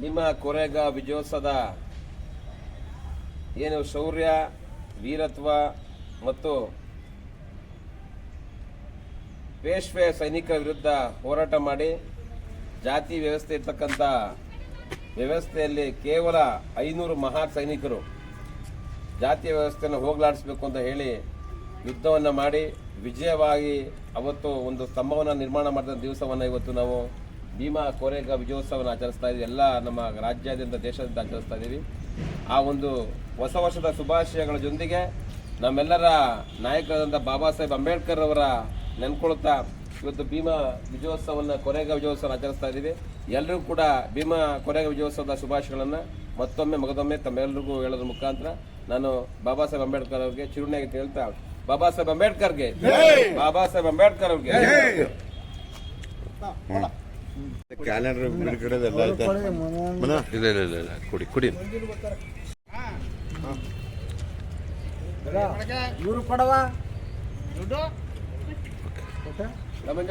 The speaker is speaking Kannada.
ನಿಮ್ಮ ಕೊರೆಗ ವಿಜಯೋತ್ಸವದ ಏನು ಶೌರ್ಯ ವೀರತ್ವ ಮತ್ತು ಪೇಶ್ವೆ ಸೈನಿಕರ ವಿರುದ್ಧ ಹೋರಾಟ ಮಾಡಿ ಜಾತಿ ವ್ಯವಸ್ಥೆ ಇರ್ತಕ್ಕಂಥ ವ್ಯವಸ್ಥೆಯಲ್ಲಿ ಕೇವಲ ಐನೂರು ಮಹಾ ಸೈನಿಕರು ಜಾತಿ ವ್ಯವಸ್ಥೆಯನ್ನು ಹೋಗಲಾಡಿಸಬೇಕು ಅಂತ ಹೇಳಿ ಯುದ್ಧವನ್ನು ಮಾಡಿ ವಿಜಯವಾಗಿ ಅವತ್ತು ಒಂದು ಸ್ತಂಭವನ್ನು ನಿರ್ಮಾಣ ಮಾಡಿದ ದಿವಸವನ್ನು ಇವತ್ತು ನಾವು ಭೀಮಾ ಕೋರೆಗ ವಿಜಯೋತ್ಸವವನ್ನು ಆಚರಿಸ್ತಾ ಇದ್ದೀವಿ. ಎಲ್ಲ ನಮ್ಮ ರಾಜ್ಯಾದ್ಯಂತ ದೇಶದಿಂದ ಆಚರಿಸ್ತಾ ಇದ್ದೀವಿ. ಆ ಒಂದು ಹೊಸ ವರ್ಷದ ಶುಭಾಶಯಗಳ ಜೊತೆಗೆ ನಮ್ಮೆಲ್ಲರ ನಾಯಕರಾದಂಥ ಬಾಬಾ ಸಾಹೇಬ್ ಅಂಬೇಡ್ಕರ್ ಅವರ ನೆನ್ಕೊಳ್ತಾ ಇವತ್ತು ಭೀಮಾ ವಿಜಯೋತ್ಸವವನ್ನು ಕೊರೆಗ ವಿಜಯೋತ್ಸವ ಆಚರಿಸ್ತಾ ಇದ್ದೀವಿ. ಎಲ್ಲರಿಗೂ ಕೂಡ ಭೀಮಾ, ಕೊರೆಗ ವಿಜಯೋತ್ಸವದ ಶುಭಾಶಯಗಳನ್ನು ಮತ್ತೊಮ್ಮೆ, ಮಗದೊಮ್ಮೆ ತಮ್ಮೆಲ್ಲರಿಗೂ ಹೇಳೋದ್ರ ಮುಖಾಂತರ ನಾನು ಬಾಬಾ ಸಾಹೇಬ್ ಅಂಬೇಡ್ಕರ್ ಅವರಿಗೆ ಚಿರುಣಿಯಾಗಿ ಹೇಳ್ತಾ ಬಾಬಾ ಸಾಹೇಬ್ ಅಂಬೇಡ್ಕರ್ಗೆ. ಬಾಬಾ ಸಾಹೇಬ್ ಅಂಬೇಡ್ಕರ್ ಅವ್ರಿಗೆ ಕ್ಯಾಲೆಂಡರ್ ಬಿಡುಗಡೆದೆಲ್ಲ ಆಯ್ತಾ ಮನ ಇಲ್ಲ ಇಲ್ಲ ಇಲ್ಲ ಇಲ್ಲ. ಕುಡಿ ಕುಡಿ. ಇವರು ಕೊಡವ? ರಾಮಂಜ